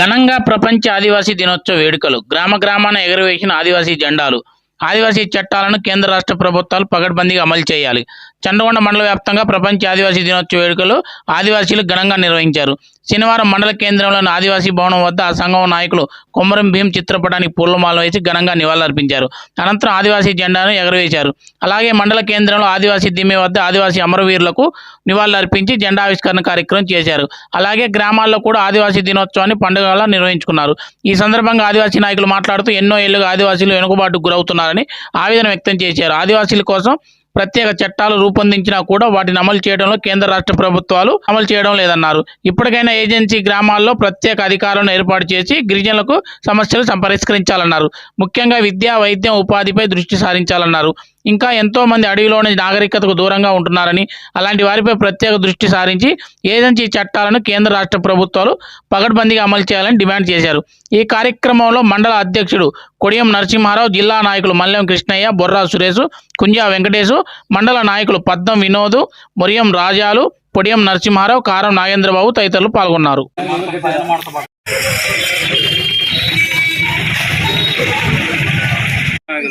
ఘనంగా ప్రపంచ ఆదివాసీ దినోత్సవ వేడుకలు. గ్రామ గ్రామాన ఎగురవేసిన ఆదివాసీ జెండాలు. ఆదివాసీ చట్టాలను కేంద్ర రాష్ట్ర ప్రభుత్వాలు పగడ్బందీగా అమలు చేయాలి. చండగొండ మండల వ్యాప్తంగా ప్రపంచ ఆదివాసీ దినోత్సవ వేడుకలు ఆదివాసీలు ఘనంగా నిర్వహించారు. శనివారం మండల కేంద్రంలోని ఆదివాసీ భవనం వద్ద ఆ సంఘం నాయకులు కొమరం భీం చిత్రపటానికి పూలమాల వేసి ఘనంగా నివాళులర్పించారు. అనంతరం ఆదివాసీ జెండాను ఎగరవేశారు. అలాగే మండల కేంద్రంలో ఆదివాసీ దిమ్మె వద్ద ఆదివాసీ అమరవీరులకు నివాళులర్పించి జెండా ఆవిష్కరణ కార్యక్రమం చేశారు. అలాగే గ్రామాల్లో కూడా ఆదివాసీ దినోత్సవాన్ని పండుగలా నిర్వహించుకున్నారు. ఈ సందర్భంగా ఆదివాసీ నాయకులు మాట్లాడుతూ ఎన్నో ఏళ్ళుగా ఆదివాసీలు వెనుకబాటుకు గురవుతున్నారని ఆవేదన వ్యక్తం చేశారు. ఆదివాసీల కోసం ప్రత్యేక చట్టాలు రూపొందించినా కూడా వాటిని అమలు చేయడంలో కేంద్ర రాష్ట్ర ప్రభుత్వాలు అమలు చేయడం లేదన్నారు. ఇప్పటికైనా ఏజెన్సీ గ్రామాల్లో ప్రత్యేక అధికారులను ఏర్పాటు చేసి గిరిజనులకు సమస్యలు పరిష్కరించాలన్నారు ముఖ్యంగా విద్యా వైద్యం ఉపాధిపై దృష్టి సారించాలన్నారు. ఇంకా ఎంతో మంది అడవిలోని నాగరికతకు దూరంగా ఉంటున్నారని అలాంటి వారిపై ప్రత్యేక దృష్టి సారించి ఏజెన్సీ చట్టాలను కేంద్ర రాష్ట్ర ప్రభుత్వాలు పగడ్బందీగా అమలు చేయాలని డిమాండ్ చేశారు. ఈ కార్యక్రమంలో మండల అధ్యక్షుడు కొడియం నరసింహారావు జిల్లా నాయకులు మల్లెం కృష్ణయ్య బొర్రా సురేష్ కుంజా వెంకటేశు మండల నాయకులు పద్మం వినోద్ మొరియం రాజాలు పొడియం నరసింహారావు కారం నాగేంద్రబాబు తదితరులు పాల్గొన్నారు.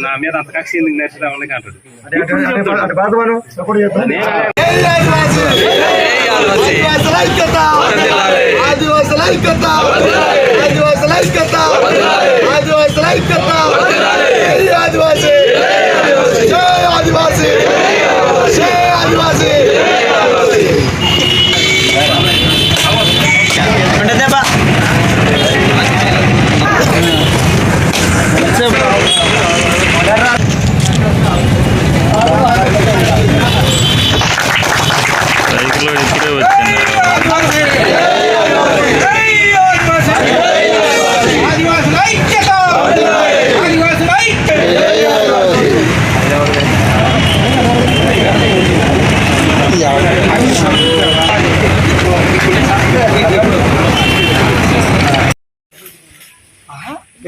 నా మీద అంత కక్ష ఎందుకు అంటాడు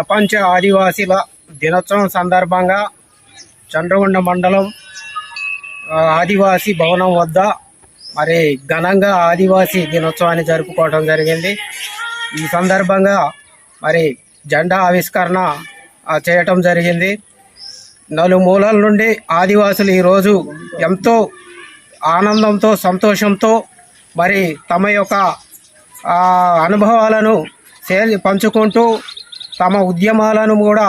ప్రపంచ ఆదివాసీల దినోత్సవం సందర్భంగా చండ్రగుండ మండలం ఆదివాసీ భవనం వద్ద మరి ఘనంగా ఆదివాసీ దినోత్సవాన్ని జరుపుకోవడం జరిగింది. ఈ సందర్భంగా మరి జెండా ఆవిష్కరణ చేయటం జరిగింది. నలుమూలల నుండి ఆదివాసులు ఈరోజు ఎంతో ఆనందంతో సంతోషంతో మరి తమ యొక్క అనుభవాలను పంచుకుంటూ తమ ఉద్యమాలను కూడా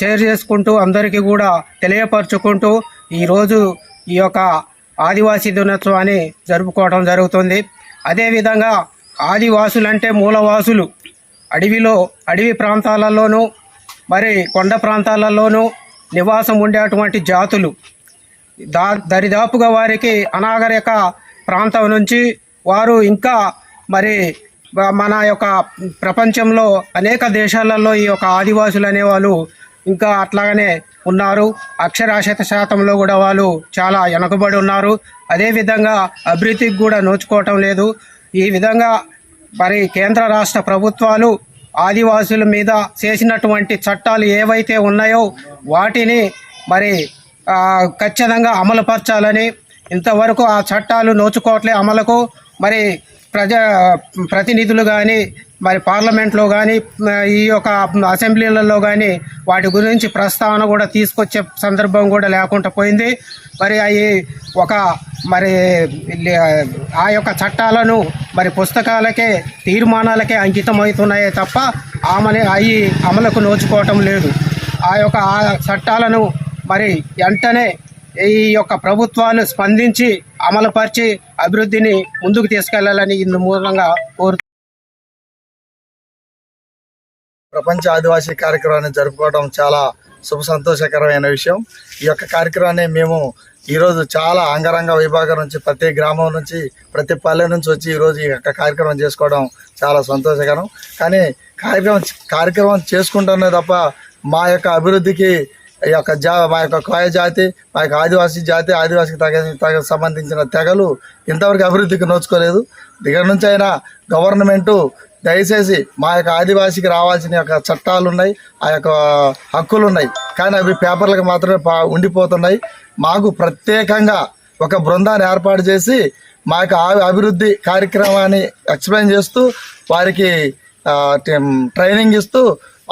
షేర్ చేసుకుంటూ అందరికీ కూడా తెలియపరచుకుంటూ ఈరోజు ఈ యొక్క ఆదివాసీ దినోత్సవాన్ని జరుపుకోవడం జరుగుతుంది. అదేవిధంగా ఆదివాసులంటే మూలవాసులు. అడవిలో అడవి ప్రాంతాలలోనూ మరి కొండ ప్రాంతాలలోనూ నివాసం ఉండేటువంటి జాతులు. దా దరిదాపుగా వారికి అనాగరిక ప్రాంతం నుంచి వారు ఇంకా మరి మన యొక్క ప్రపంచంలో అనేక దేశాలలో ఈ యొక్క ఆదివాసులు అనేవాళ్ళు ఇంకా అట్లాగనే ఉన్నారు. అక్షరాస్యత శాతంలో కూడా వాళ్ళు చాలా వెనకబడి ఉన్నారు. అదేవిధంగా అభివృద్ధికి కూడా నోచుకోవటం లేదు. ఈ విధంగా మరి కేంద్ర రాష్ట్ర ప్రభుత్వాలు ఆదివాసుల మీద చేసినటువంటి చట్టాలు ఏవైతే ఉన్నాయో వాటిని మరి ఖచ్చితంగా అమలుపరచాలని ఇంతవరకు ఆ చట్టాలు నోచుకోవట్లే అమలుకు. మరి ప్రజా ప్రతినిధులు కానీ మరి పార్లమెంట్లో కానీ ఈ యొక్క అసెంబ్లీలలో కానీ వాటి గురించి ప్రస్తావన కూడా తీసుకొచ్చే సందర్భం కూడా లేకుండా పోయింది. మరి అవి ఒక మరి ఆ యొక్క చట్టాలను మరి పుస్తకాలకే తీర్మానాలకే అంకితం అవుతున్నాయే తప్ప ఆమె అవి అమలుకు నోచుకోవటం లేదు. ఆ యొక్క ఆ చట్టాలను మరి వెంటనే ఈ యొక్క ప్రభుత్వాలు స్పందించి అమలుపరిచి అభివృద్ధిని ముందుకు తీసుకెళ్ళాలని ఇందు మూలంగా కోరు ప్రపంచ ఆదివాసీ కార్యక్రమాన్ని జరుపుకోవడం చాలా శుభ సంతోషకరమైన విషయం. ఈ యొక్క కార్యక్రమాన్ని మేము ఈరోజు చాలా అంగరంగ విభాగం నుంచి ప్రతి గ్రామం నుంచి ప్రతి పల్లె నుంచి వచ్చి ఈరోజు ఈ యొక్క కార్యక్రమం చేసుకోవడం చాలా సంతోషకరం. కానీ కార్యక్రమం కార్యక్రమం చేసుకుంటున్నది తప్ప మా యొక్క అభివృద్ధికి యొక్క జా మా యొక్క కోయ జాతి మా యొక్క ఆదివాసీ జాతి ఆదివాసీకి తగ తగ సంబంధించిన తెగలు ఇంతవరకు అభివృద్ధికి నోచుకోలేదు. దగ్గర నుంచి అయినా గవర్నమెంటు దయచేసి మా యొక్క ఆదివాసీకి రావాల్సిన యొక్క చట్టాలు ఉన్నాయి ఆ యొక్క హక్కులు ఉన్నాయి కానీ అవి పేపర్లకు మాత్రమే పా- ఉండిపోతున్నాయి. మాకు ప్రత్యేకంగా ఒక బృందాన్ని ఏర్పాటు చేసి మా యొక్క అభివృద్ధి కార్యక్రమాన్ని ఎక్స్ప్లెయిన్ చేస్తూ వారికి ట్రైనింగ్ ఇస్తూ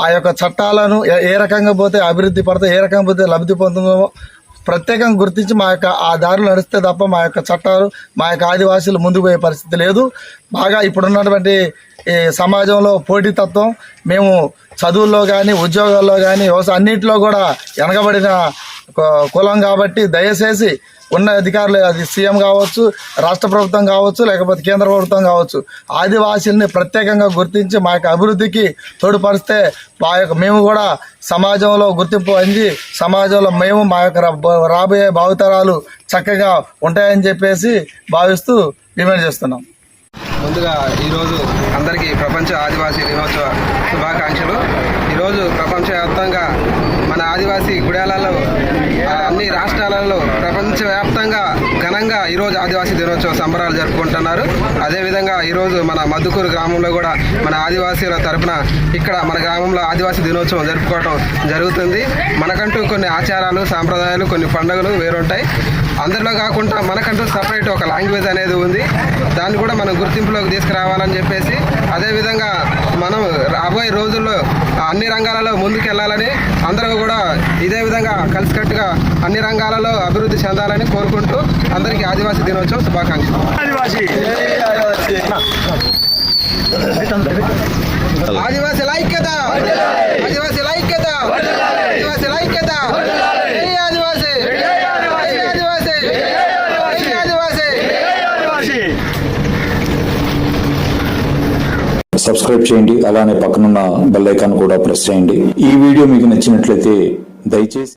ఆ యొక్క చట్టాలను ఏ- రకంగా పోతే అభివృద్ధి పడితే ఏ రకంగా పోతే లబ్ధి పొందుతామో ప్రత్యేకంగా గుర్తించి మా యొక్క ఆ దారిలో నడిస్తే తప్ప మా యొక్క చట్టాలు మా యొక్క ఆదివాసీలు ముందుకు పోయే పరిస్థితి లేదు. బాగా ఇప్పుడున్నటువంటి ఈ సమాజంలో పోటీతత్వం మేము చదువుల్లో కానీ ఉద్యోగాల్లో కానీ వ్యవసాయ అన్నింటిలో కూడా వెనకబడిన కు- కులం కాబట్టి దయచేసి ఉన్న అధికారులు అది సీఎం కావచ్చు రాష్ట్ర ప్రభుత్వం కావచ్చు లేకపోతే కేంద్ర ప్రభుత్వం కావచ్చు ఆదివాసీల్ని ప్రత్యేకంగా గుర్తించి మా యొక్క అభివృద్ధికి తోడ్పరిస్తే మా యొక్క మేము కూడా సమాజంలో గుర్తింపు అంది సమాజంలో మేము మా యొక్క రాబోయే భావితరాలు చక్కగా ఉంటాయని చెప్పేసి భావిస్తూ డిమాండ్ చేస్తున్నాం. ముందుగా ఈరోజు అందరికీ ప్రపంచ ఆదివాసీ దినోత్సవ శుభాకాంక్షలు. ఈరోజు ప్రపంచవ్యాప్తంగా మన ఆదివాసీ గుడాలలో అన్ని రాష్ట్రాలలో ప్రపంచవ్యాప్తంగా విధంగా ఈరోజు ఆదివాసీ దినోత్సవ సంబరాలు జరుపుకుంటున్నారు. అదేవిధంగా ఈరోజు మన మధుకూరు గ్రామంలో కూడా మన ఆదివాసీల తరపున ఇక్కడ మన గ్రామంలో ఆదివాసీ దినోత్సవం జరుపుకోవడం జరుగుతుంది. మనకంటూ కొన్ని ఆచారాలు సాంప్రదాయాలు కొన్ని పండుగలు వేరుంటాయి. అందరిలో కాకుండా మనకంటూ సపరేట్ ఒక లాంగ్వేజ్ అనేది ఉంది. దాన్ని కూడా మనం గుర్తింపులోకి తీసుకురావాలని చెప్పేసి అదేవిధంగా మనం రాబోయే రోజుల్లో అన్ని రంగాలలో ముందుకు వెళ్ళాలని అందరూ కూడా ఇదే విధంగా కలిసికట్టుగా అన్ని రంగాలలో అభివృద్ధి చెందాలని కోరుకుంటూ అందరికీ ఆదివాసీ దినోత్సవం శుభాకాంక్షలు. ఆదివాసీ. ఐక్యత ఆదివాసీ ఐక్యత ఆదివాసీ ఐక్యత జై ఆదివాసీ. జై ఆదివాసీ. జై ఆదివాసీ. సబ్స్క్రైబ్ చేయండి అలానే పక్కనున్న బెల్ ఐకాన్ కూడా ప్రెస్ చేయండి. ఈ వీడియో మీకు నచ్చినట్లయితే దయచేసి